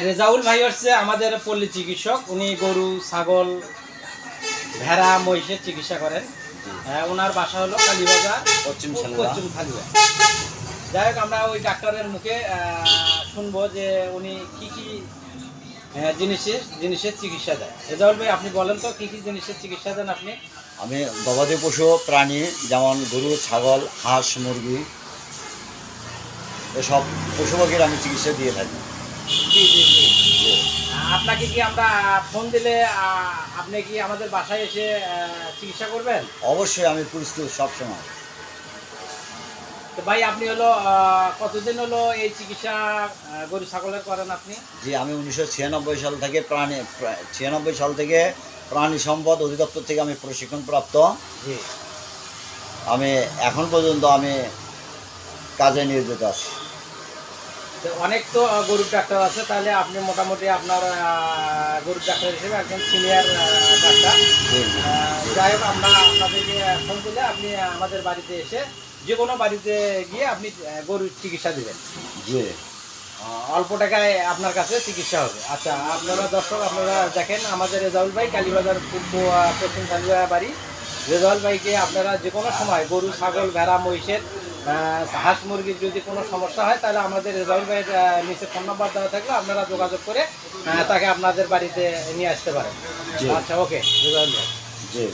রেজাউল ভাই হচ্ছে আমাদের পল্লী চিকিৎসক। উনি গরু ছাগল ভেড়া মহিষের চিকিৎসা করেন। হ্যাঁ, ওনার বাসা হলো কালীবাজার পশ্চিম পশ্চিম খালিয়া যাই হোক আমরা ওই ডাক্তারের মুখে শুনব যে উনি কি কি জিনিসের জিনিসের চিকিৎসা দেয় রেজাউল ভাই আপনি বলেন তো কি কি জিনিসের চিকিৎসা দেন আপনি? আমি গবাদি পশু প্রাণী যেমন গরু ছাগল হাঁস মুরগি এসব পশু পাখির আমি চিকিৎসা দিয়ে থাকি। জি জি জি। আপনাকে কি আমরা ফোন দিলে আপনি কি আমাদের বাসায় এসে চিকিৎসা করবেন? অবশ্যই আমি প্রস্তুত সবসময়। তো ভাই আপনি হলো কতদিন হলো এই চিকিৎসা গরু ছাগলের করেন আপনি? যে আমি উনিশশো ছিয়ানব্বই সাল থেকে প্রাণী ছিয়ানব্বই সাল থেকে প্রাণী সম্পদ অধিদপ্তর থেকে আমি প্রশিক্ষণ প্রাপ্ত জি। আমি এখন পর্যন্ত আমি কাজে নিয়োজিত আছি। অনেক তো গরুর ডাক্তার আছে তাহলে আপনি মোটামুটি আপনার গরুর ডাক্তার হিসেবে একজন সিনিয়র ডাক্তার। যাই হোক আমরা আপনাদেরকে ফোন দিলে আপনি আমাদের বাড়িতে এসে যে কোনো বাড়িতে গিয়ে আপনি গরুর চিকিৎসা দেবেন। জি। অল্প টাকায় আপনার কাছে চিকিৎসা হবে। আচ্ছা আপনারা দর্শক আপনারা দেখেন আমাদের রেজাউল ভাই কালীবাজার পূর্ব পশ্চিম কালীবাজার বাড়ি। রেজাউল ভাইকে আপনারা যে কোনো সময় গরু ছাগল ভেড়া মহিষের হাঁস মুরগির যদি কোনো সমস্যা হয় তাহলে আমাদের রেজাউল ভাইয়ের নিচে ফোন নাম্বার দেওয়া থাকলে আপনারা যোগাযোগ করে তাকে আপনাদের বাড়িতে নিয়ে আসতে পারেন। আচ্ছা ওকে। রেজাউল ভাই জি।